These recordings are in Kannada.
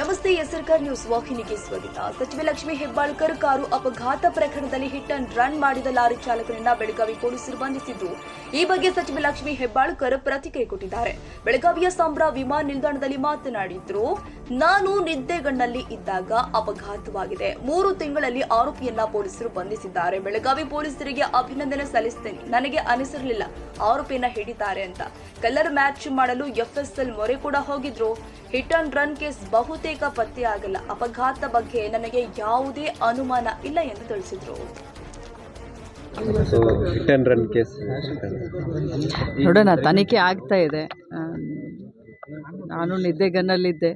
ನಮಸ್ತೆ ಎಸ್ಆರ್ಕರ್ ನ್ಯೂಸ್. ವಾಹಿನಿಗೆ ಸ್ವಾಗತ. ಸಚಿವೆ ಲಕ್ಷ್ಮಿ ಹೆಬ್ಬಾಳ್ಕರ್ ಕಾರು ಅಪಘಾತ ಪ್ರಕರಣದಲ್ಲಿ ಹಿಟ್ ಅಂಡ್ ರನ್ ಮಾಡಿದ ಲಾರಿ ಚಾಲಕನನ್ನ ಬೆಳಗಾವಿ ಪೊಲೀಸರು ಬಂಧಿಸಿದ್ದು. ಈ ಬಗ್ಗೆ ಸಚಿವೆ ಲಕ್ಷ್ಮಿ ಹೆಬ್ಬಾಳ್ಕರ್ ಪ್ರತಿಕ್ರಿಯೆ ಕೊಟ್ಟಿದ್ದಾರೆ. ಬೆಳಗಾವಿಯ ಸಾಂಬ್ರಾ ವಿಮಾನ ನಿಲ್ದಾಣದಲ್ಲಿ ಮಾತನಾಡಿದ್ರು, ನಾನು ನಿದ್ದೆಗಣ್ಣಲ್ಲಿ ಇದ್ದಾಗ ಅಪಘಾತವಾಗಿದೆ. ಮೂರು ತಿಂಗಳಲ್ಲಿ ಆರೋಪಿಯನ್ನ ಪೊಲೀಸರು ಬಂಧಿಸಿದ್ದಾರೆ. ಬೆಳಗಾವಿ ಪೊಲೀಸರಿಗೆ ಅಭಿನಂದನೆ ಸಲ್ಲಿಸುತ್ತೇನೆ ನನಗೆ ಅನಿಸಿರಲಿಲ್ಲ. ಆರೋಪಿಯನ್ನ ಹಿಡಿತಾರೆ ಅಂತ. ಕಲರ್ ಮ್ಯಾಚ್ ಮಾಡಲು ಎಫ್ಎಸ್ಎಲ್ ಮೊರೆ ಕೂಡ ಹೋಗಿದ್ರು. ಹಿಟ್ ಅಂಡ್ ರನ್ ಕೇಸ್ ಬಹುತೇಕ ಪತ್ತೆ ಆಗಲ್ಲ. ಅಪಘಾತ ಬಗ್ಗೆ ನನಗೆ ಯಾವುದೇ ಅನುಮಾನ ಇಲ್ಲ ಎಂದು ತಿಳಿಸಿದ್ರು. So hit and run case ನೋಡೋಣ ತನಿಖೆ ಆಗ್ತಾ ಇದೆ. ನಾನು ನಿದ್ದೆಗನ್ನಲ್ಲಿದ್ದೆ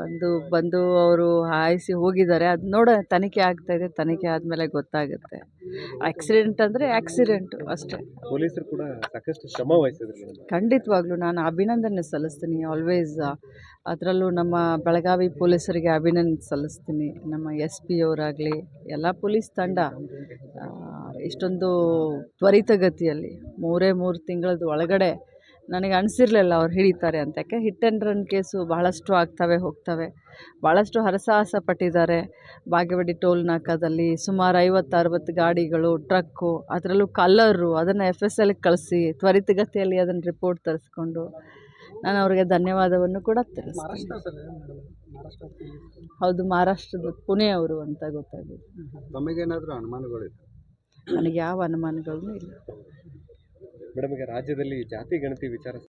ಬಂದು ಬಂದು ಅವರು ಹಾಯಿಸಿ ಹೋಗಿದ್ದಾರೆ. ಅದು ನೋಡ ತನಿಖೆ ಆಗ್ತಾ ಇದೆ ತನಿಖೆ ಆದಮೇಲೆ ಗೊತ್ತಾಗುತ್ತೆ. ಆಕ್ಸಿಡೆಂಟ್ ಅಂದರೆ ಆಕ್ಸಿಡೆಂಟು ಅಷ್ಟೇ. ಪೊಲೀಸರು ಕೂಡ ಸಾಕಷ್ಟು ಶ್ರಮ ವಹಿಸಿದ್ರು. ಖಂಡಿತವಾಗ್ಲೂ ನಾನು ಅಭಿನಂದನೆ ಸಲ್ಲಿಸ್ತೀನಿ ಆಲ್ವೇಸ್ ಅದರಲ್ಲೂ ನಮ್ಮ ಬೆಳಗಾವಿ ಪೊಲೀಸರಿಗೆ ಅಭಿನಂದನೆ ಸಲ್ಲಿಸ್ತೀನಿ. ನಮ್ಮ ಎಸ್ ಪಿ ಅವರಾಗಲಿ ಎಲ್ಲ ಪೊಲೀಸ್ ತಂಡ ಇಷ್ಟೊಂದು ತ್ವರಿತಗತಿಯಲ್ಲಿ ಮೂರೇ ಮೂರು ತಿಂಗಳದ ಒಳಗಡೆ ನನಗೆ ಅನಿಸಿರಲಿಲ್ಲ ಅವ್ರು ಹಿಡಿತಾರೆ ಅಂತ. ಯಾಕೆ ಹಿಟ್ ಆ್ಯಂಡ್ ರನ್ ಕೇಸು ಭಾಳಷ್ಟು ಆಗ್ತವೆ ಹೋಗ್ತವೆ. ಭಾಳಷ್ಟು ಹರಸಾಹಸ ಪಟ್ಟಿದ್ದಾರೆ. ಬಾಗೇವಾಡಿ ಟೋಲ್ ನಾಕದಲ್ಲಿ ಸುಮಾರು ಐವತ್ತು ಅರವತ್ತು ಗಾಡಿಗಳು ಟ್ರಕ್ಕು ಅದರಲ್ಲೂ ಕಲ್ಲರು ಅದನ್ನು ಎಫ್ ಎಸ್ ಎಲ್ಗೆ ಕಳಿಸಿ ತ್ವರಿತಗತಿಯಲ್ಲಿ ಅದನ್ನು ರಿಪೋರ್ಟ್ ತರಿಸ್ಕೊಂಡು ನಾನು ಅವರಿಗೆ ಧನ್ಯವಾದವನ್ನು ಕೂಡ ತಿಳಿಸ್ತೀನಿ. ಹೌದು ಮಹಾರಾಷ್ಟ್ರದ ಪುಣೆ ಅವರು ಅಂತ ಗೊತ್ತಾಗಿದೆ. ನನಗೆ ಯಾವ ಅನುಮಾನಗಳೂ ಇಲ್ಲ. ಮೇಡಮ್ ಈಗ ರಾಜ್ಯದಲ್ಲಿ ಜಾತಿ ಗಣತಿ ವಿಚಾರ